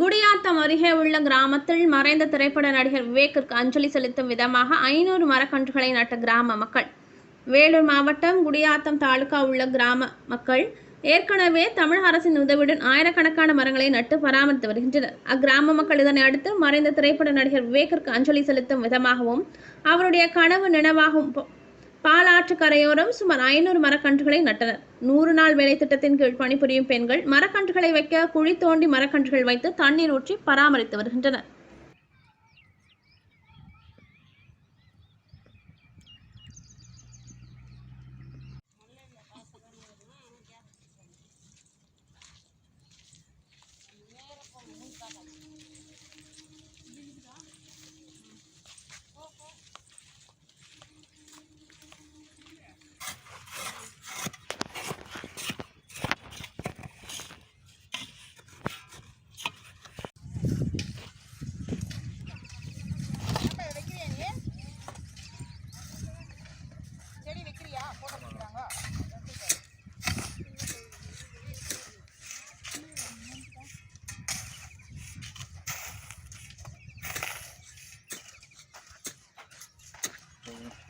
குடியாத்தம் அருகே உள்ள கிராமத்தில் மறைந்த திரைப்பட நடிகர் விவேக்கிற்கு அஞ்சலி செலுத்தும் விதமாக ஐநூறு மரக்கன்றுகளை நட்ட கிராம மக்கள். வேலூர் மாவட்டம் குடியாத்தம் தாலுகா உள்ள கிராம மக்கள் ஏற்கனவே தமிழக அரசின் உதவியுடன் ஆயிரக்கணக்கான மரங்களை நட்டு பராமரித்து வருகின்றனர். அக்கிராம மக்கள் இதனை அடுத்து மறைந்த திரைப்பட நடிகர் விவேக்கிற்கு அஞ்சலி செலுத்தும் விதமாகவும் அவருடைய கனவு நினைவாகவும் பாலாற்று கரையோரம் சுமார் ஐநூறு மரக்கன்றுகளை நட்டனர். நூறு நாள் வேலை திட்டத்தின் கீழ் பணிபுரியும் பெண்கள் மரக்கன்றுகளை வைக்க குழி தோண்டி மரக்கன்றுகள் வைத்து தண்ணீர் ஊற்றி பராமரித்து வருகின்றனர்.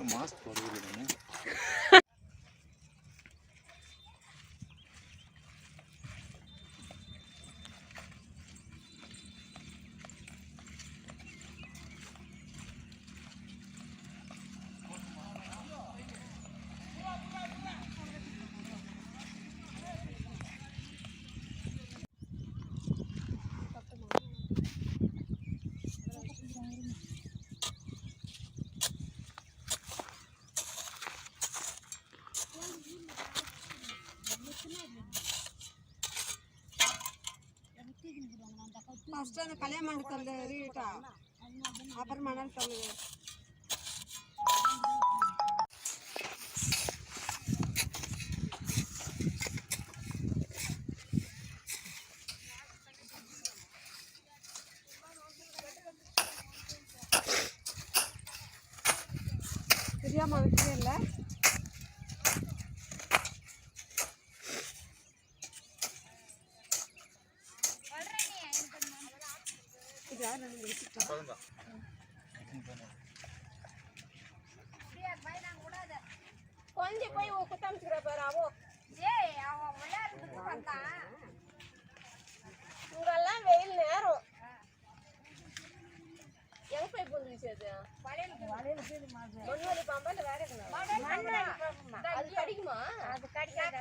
மாஸ்க் போடுவீங்க ஃபர்ஸ்ட் அந்த கல்யாண மண்டபத்தில் ரீட்டா அப்புறம் மணல் தள்ளு தெரியாமல் வைக்கவே இல்லை. கொஞ்சம் போய் குத்தமிச்சுக்கிற பாரு அவோ. ஏய் அவன் விளையாடுறதுக்கு வந்தான். இங்கெல்லாம் வெயில் நேரம். எங்க போய் பூந்துச்சு அது? மண்வெளி பாம்பா வேற கடிக்குமா? அது கடிக்காது